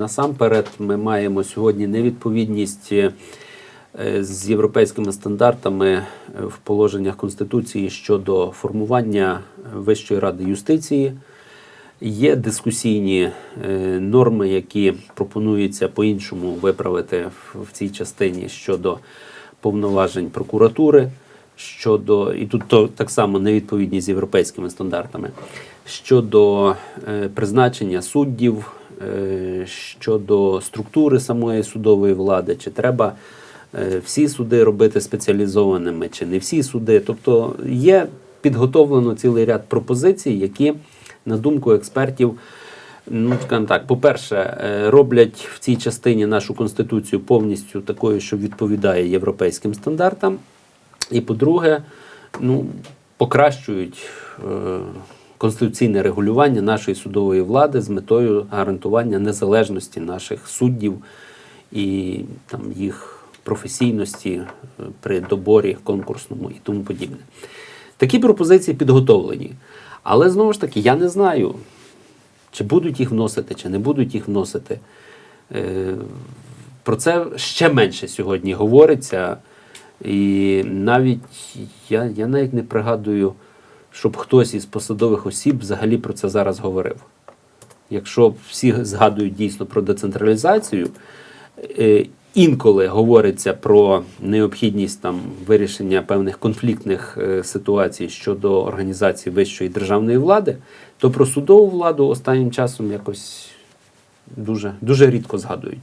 Насамперед, ми маємо сьогодні невідповідність е, з європейськими стандартами е, в положеннях Конституції щодо формування Вищої ради юстиції. Є дискусійні е, норми, які пропонується по-іншому виправити в цій частині щодо повноважень прокуратури, щодо і тут то, так само невідповідність з європейськими стандартами, щодо е, призначення суддів, е, щодо структури самої судової влади, чи треба е, всі суди робити спеціалізованими, чи не всі суди. Тобто є підготовлено цілий ряд пропозицій, які, на думку експертів, ну скажімо так, по-перше, е, роблять в цій частині нашу конституцію повністю такою, що відповідає європейським стандартам. І по-друге, ну, покращують е, конституційне регулювання нашої судової влади з метою гарантування незалежності наших суддів і там, їх професійності е, при доборі конкурсному і тому подібне. Такі пропозиції підготовлені. Але знову ж таки, я не знаю, чи будуть їх вносити, чи не будуть їх вносити. Е, Про це ще менше сьогодні говориться. І навіть я, я навіть не пригадую, щоб хтось із посадових осіб взагалі про це зараз говорив. Якщо всі згадують дійсно про децентралізацію, е, інколи говориться про необхідність там вирішення певних конфліктних е, ситуацій щодо організації вищої державної влади, то про судову владу останнім часом якось дуже, дуже рідко згадують.